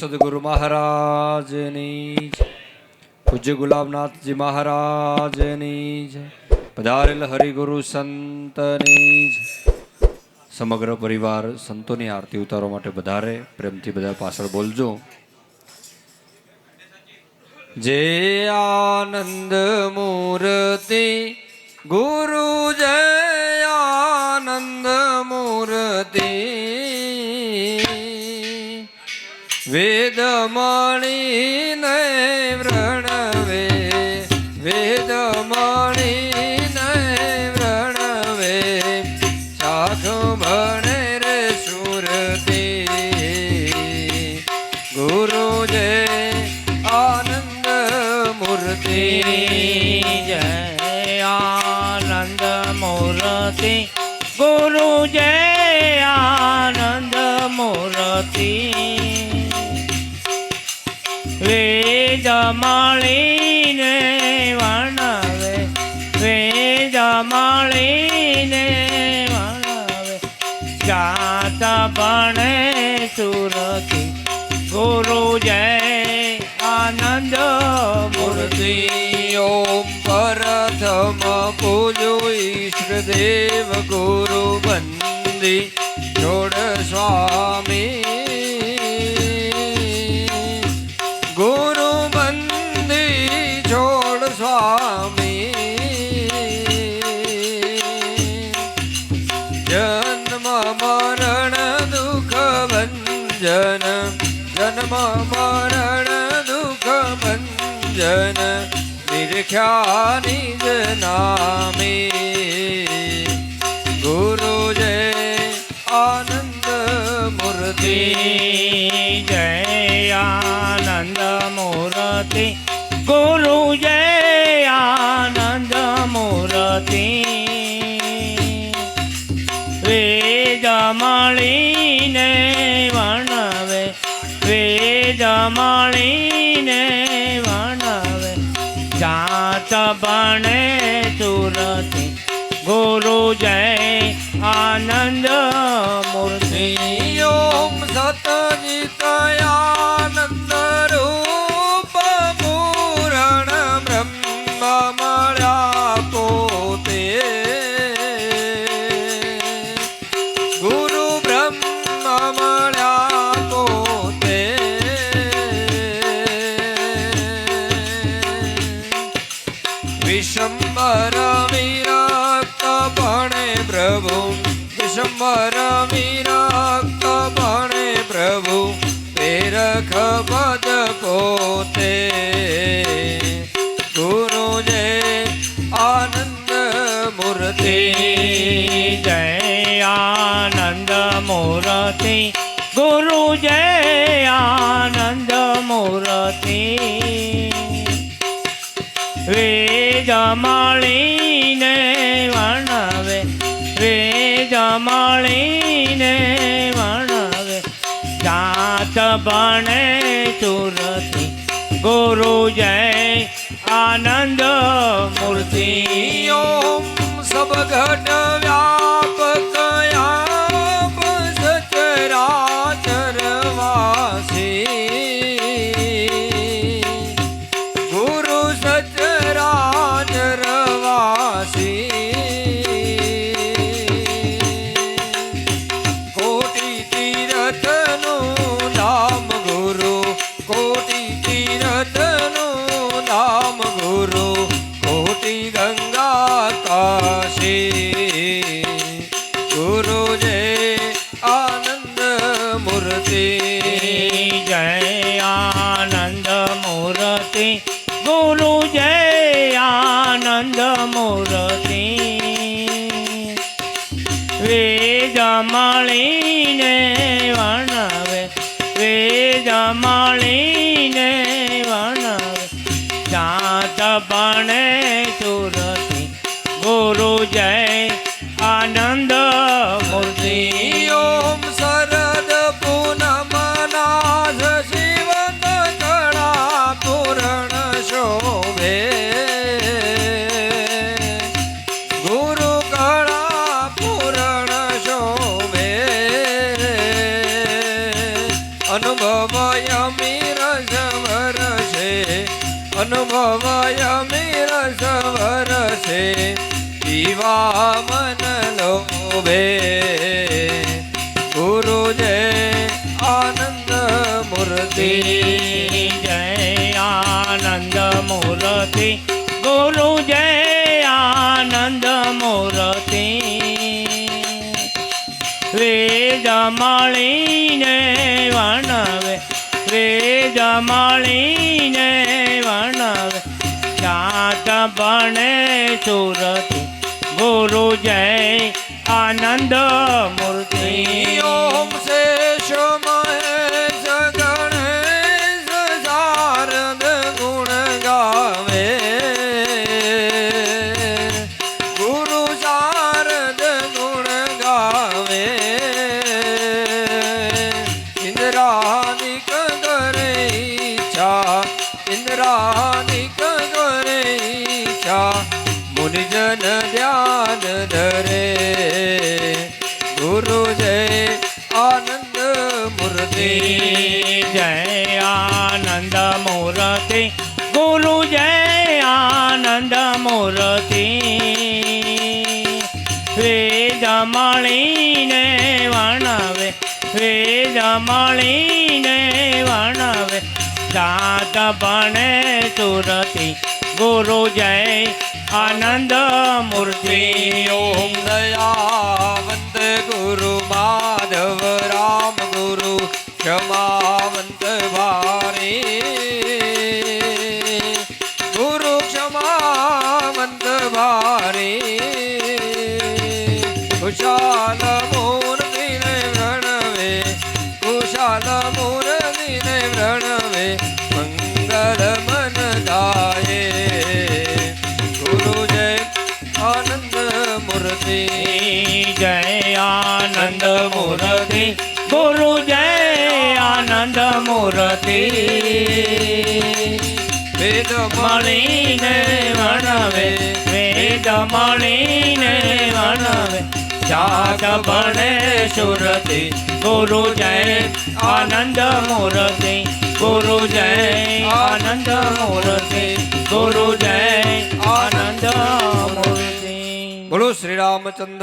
સદગુરુ મહારાજની પૂજ્ય ગુલાબનાથજી મહારાજની. પધારેલ હરિગુરુ સંતની. સમગ્ર પરિવાર સંતોની આરતી ઉતારવા માટે વધારે પ્રેમથી બધા પાછળ બોલજો જે આનંદ મૂર્તિ ગુરુ વેદમણીને વ્રણવે વેદમણીને વ્રણવે. સાધુ ભણે રે સુરતી ગુરુ જય આનંદ મૂર્તિ. જય આનંદ મૂર્તિ ગુરુ જય આનંદ મૂર્તિ. મળીને વણાવે, વેદ માળીને વણાવે. જાત બને સુરતી ગુરુ જય આનંદ મૂર્તિ પરથમ ઓમ પ્રથમ પૂજો ઈષ્ટદેવ ગુરુ બંદી જોડ સ્વામી મરણ દુઃખ ભંજન જન્મ મરણ દુઃખ ભંજન નિરખ્યા નિજ નામે ગુરુ જય આનંદ મૂર્તિ જય આનંદ મૂર્તિ ગુરુ જય આનંદ મૂર્તિ વેદ મળીને વર્ણવે વેદ મળીને વર્ણવે. જાત બણે તુરતી ગુરુ જય આનંદ મૂર્તિ. ઓમ સતજિતયાનંદ રૂપ વિશંબર વિરક્ત ભણે પ્રભુ પેરખ પદ પોતે. ગુરુ જય આનંદ મૂર્તિ. જય આનંદ મૂર્તિ. ગુરુ જય આનંદ મૂર્તિ. વેદ મળીને વર્ણવે જાત બને સુરતી ગુરુ જય આનંદ મૂર્તિ ઓમ સબ ઘટ જય આનંદ મૂર્તિ, ગુરુ જય આનંદ મૂર્તિ. વેદ વણવે વર્ણવે વણવે જાત બણે સુરતી, ગુરુ જય અનુભવય મીર સવર છે પીવા મન લોભે ગુરુ જય આનંદ મૂર્તિ જય આનંદ મૂર્તિ ગુરુ જય આનંદ મૂર્તિ વેદ માળીને વણવે. વેદ માળીને જાત સુરત. ગુરુ જય, આનંદ મૂર્તિ. ઓમ શેષ મહેશ ગણેશ શારદ ગુણ ગાવે. ગુરુ શારદ ગુણ ગાવે. ઇન્દ્રાનિક કરે ઈચ્છા ઈચ્છા મુનિજન ધ્યાન ધરે. ગુરુ જય આનંદ મૂર્તિ. જય આનંદ મૂર્તિ. ગુરુ જય આનંદ મૂર્તિ. વેદ જમણીને વણવે, વેદ જમણીને વણવે. જાત બને સુરતી. ગુરુ જય આનંદ મૂર્તિ ઓમ દયાવંત ગુરુ માધવ રામ ગુરુ ક્ષમાવંત આનંદ મૂર્તિ, ગુરુ જય આનંદ મૂર્તિ. વેદ મળીને વણવે, વેદ મળીને વણવે. જાગ ભણે સુરતી, ગુરુ જય આનંદ મૂર્તિ, ગુરુ જય આનંદ મૂર્તિ, ગુરુ જય આનંદ મૂર્તિ. બોલો શ્રી રામચંદ્ર